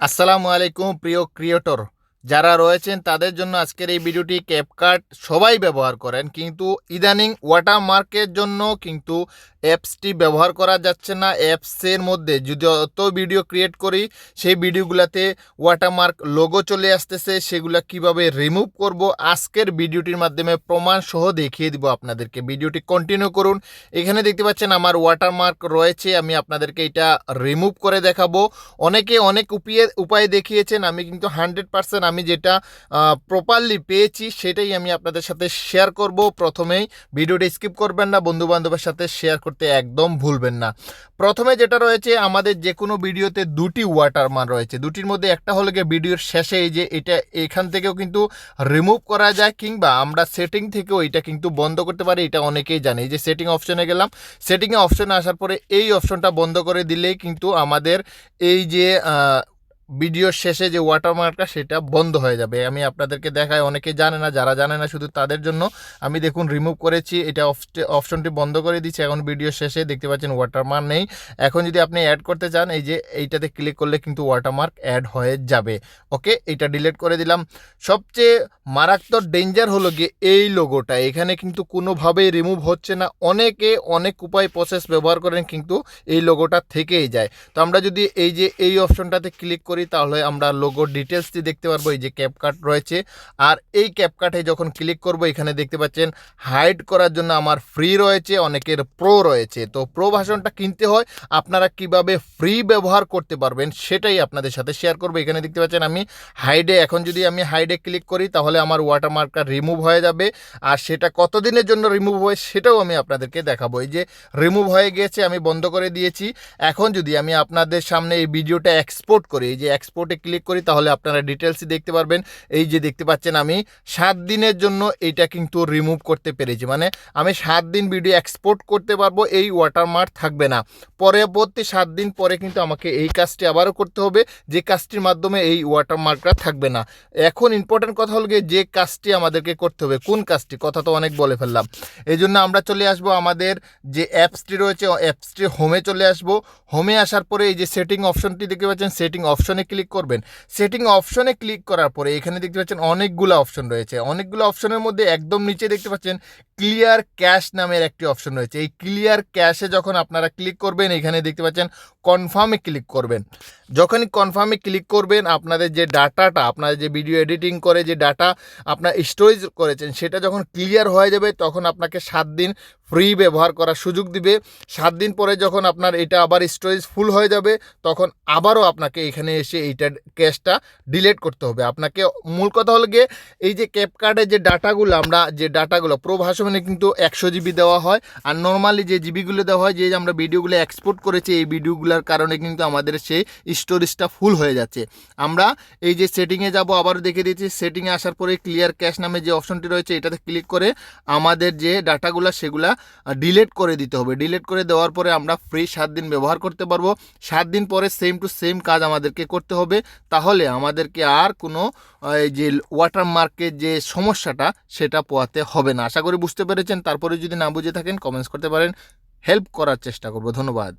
আসসালামু আলাইকুম প্রিয় ক্রিয়েটর। যারা রয়েছেন, তাদের জন্য আজকের এই ভিডিওটি ক্যাপকার্ট সবাই ব্যবহার করেন। কিন্তু ইদানিং ওয়াটারমার্কের জন্য কিন্তু অ্যাপসটি ব্যবহার করা যাচ্ছে না। অ্যাপসের মধ্যে যদি অত ভিডিও ক্রিয়েট করি, সেই ভিডিওগুলোতে ওয়াটারমার্ক লোগো চলে আসতেছে। সেগুলো কীভাবে রিমুভ করব, আজকের ভিডিওটির মাধ্যমে প্রমাণ সহ দেখিয়ে দিব আপনাদেরকে। ভিডিওটি কন্টিনিউ করুন। এখানে দেখতে পাচ্ছেন আমার ওয়াটারমার্ক রয়েছে, আমি আপনাদেরকে এটা রিমুভ করে দেখাবো। অনেকে অনেক উপিয়ে, উপায় দেখিয়েছেন, আমি কিন্তু হান্ড্রেড পার্সেন্ট আমি যেটা প্রপারলি পেয়েছি সেটাই আমি আপনাদের সাথে শেয়ার করব। প্রথমেই ভিডিওটা স্কিপ করবেন না বন্ধু বান্ধবের সাথে শেয়ার করতে একদম ভুলবেন না। প্রথমে যেটা রয়েছে, আমাদের যে কোনো ভিডিওতে দুটি ওয়াটারমার্ক রয়েছে। দুটির মধ্যে একটা হলো গিয়ে ভিডিওর শেষে এই যে এটা এখান থেকেও কিন্তু রিমুভ করা যায় কিংবা আমরা সেটিং থেকেও এটা কিন্তু বন্ধ করতে পারি, এটা অনেকেই জানে। যে সেটিং অপশনে গেলাম সেটিংয়ে অপশনে আসার পরে এই অপশনটা বন্ধ করে দিলেই কিন্তু আমাদের এই যে ভিডিওর শেষে যে ওয়াটারমার্কটা সেটা বন্ধ হয়ে যাবে। আমি আপনাদেরকে দেখাই, অনেকে জানে না, যারা জানে না শুধু তাদের জন্য। আমি দেখুন রিমুভ করেছি, এটা অপশে- অপশনটি বন্ধ করে দিচ্ছি এখন ভিডিও শেষে দেখতে পাচ্ছেন ওয়াটারমার্ক নেই। এখন যদি আপনি অ্যাড করতে চান, এই যে এইটাতে ক্লিক করলে কিন্তু ওয়াটারমার্ক অ্যাড হয়ে যাবে। ওকে এটা ডিলিট করে দিলাম। সবচেয়ে মারাত্মক ডেঞ্জার হলো গিয়ে এই লোগোটা এখানে কিন্তু কোনোভাবেই রিমুভ হচ্ছে না। অনেকে অনেক উপায় প্রসেস ব্যবহার করেন, কিন্তু এই লোগোটা থেকেই যায়। তো আমরা যদি এই যে এই অপশনটাতে ক্লিক করি তাহলে আমরা লোগোর ডিটেলসটি দেখতে পারব, এই যে ক্যাপকাট রয়েছে। আর এই ক্যাপকাটে যখন ক্লিক করব, এখানে দেখতে পাচ্ছেন হাইড করার জন্য আমার ফ্রি রয়েছে, অনেকের প্রো রয়েছে। তো প্রো ভাষণটা কিনতে হয়, আপনারা কীভাবে ফ্রি ব্যবহার করতে পারবেন, সেটাই আপনাদের সাথে শেয়ার করব। এখানে দেখতে পাচ্ছেন, আমি হাইডে এখন যদি আমি হাইডে ক্লিক করি, তাহলে আমার ওয়াটারমার্কটা রিমুভ হয়ে যাবে। আর সেটা কতদিনের জন্য রিমুভ হয়, সেটাও আমি আপনাদেরকে দেখাবো। এই যে রিমুভ হয়ে গিয়েছে আমি বন্ধ করে দিয়েছি। এখন যদি আমি আপনাদের সামনে এই ভিডিওটা এক্সপোর্ট করি, এই যে এক্সপোর্টে ক্লিক করি, তাহলে আপনারা ডিটেলসই দেখতে পারবেন। এই যে দেখতে পাচ্ছেন আমি, সাত দিনের জন্য এইটা কিন্তু রিমুভ করতে পেরেছি। মানে আমি সাত দিন ভিডিও এক্সপোর্ট করতে পারব, এই ওয়াটারমার্ক থাকবে না। পরবর্তী সাত দিন পরে কিন্তু আমাকে এই কাজটি আবারও করতে হবে, যে কাজটির মাধ্যমে এই ওয়াটারমার্কটা থাকবে না। এখন ইম্পর্টেন্ট কথা হলো গিয়ে যে কাজটি আমাদেরকে করতে হবে, কোন কাজটি? কথা তো অনেক বলে ফেললাম। এই জন্য আমরা চলে আসব আমাদের যে অ্যাপসটি রয়েছে, অ্যাপসটি হোমে চলে আসব। হোমে আসার পরে এই যে সেটিং অপশনটি দেখতে পাচ্ছেন সেটিং অপশনে ক্লিক করবেন। সেটিং অপশনে ক্লিক করার পরে এখানে দেখতে পাচ্ছেন অনেকগুলো অপশন রয়েছে। অনেকগুলো অপশনের মধ্যে একদম নিচে দেখতে পাচ্ছেন ক্লিয়ার ক্যাশ নামের একটি অপশন রয়েছে। এই ক্লিয়ার ক্যাশে যখন আপনারা ক্লিক করবেন, এখানে দেখতে পাচ্ছেন কনফার্মে ক্লিক করবেন। যখনই কনফার্মে ক্লিক করবেন, আপনাদের যে ডাটাটা আপনারা যে ভিডিও এডিটিং করে যে ডাটা আপনার স্টোরেজ করেছেন, সেটা যখন ক্লিয়ার হয়ে যাবে, তখন আপনাকে সাত দিন ফ্রি ব্যবহার করার সুযোগ দিবে। সাত দিন পরে যখন আপনার এটা আবার স্টোরেজ ফুল হয়ে যাবে, তখন আবারও আপনাকে এখানে এসে এইটার ক্যাশটা ডিলিট করতে হবে। আপনাকে মূল কথা হলো গিয়ে এই যে ক্যাপকার্ডের যে ডাটাগুলো, আমরা যে ডাটাগুলো প্রো ভাষণে কিন্তু একশো জিবি দেওয়া হয়। আর নর্মালি যে জিবিগুলো দেওয়া হয়, যে আমরা ভিডিওগুলো এক্সপোর্ট করেছি, এই ভিডিওগুলোর কারণে কিন্তু আমাদের সেই স্টোরেজটা ফুল হয়ে যাচ্ছে। আমরা এই যে সেটিংয়ে যাব, আবারও দেখে দিয়েছি সেটিংয়ে আসার পরে ক্লিয়ার ক্যাশ নামে যে অপশনটি রয়েছে, এটাতে ক্লিক করে আমাদের যে ডাটাগুলো, সেগুলা ডিলিট করে দিতে হবে। ডিলেট করে দেওয়ার পরে আমরা ফ্রি সাত দিন ব্যবহার করতে পারব। সাত দিন পরে সেম টু সেম কাজ আমাদেরকে করতে হবে। তাহলে আমাদেরকে আর কোনো যে ওয়াটারমার্কের যে সমস্যাটা, সেটা পোয়াতে হবে না। আশা করি বুঝতে পেরেছেন। তারপরে যদি না বুঝে থাকেন কমেন্টস করতে পারেন। হেল্প করার চেষ্টা করব। ধন্যবাদ।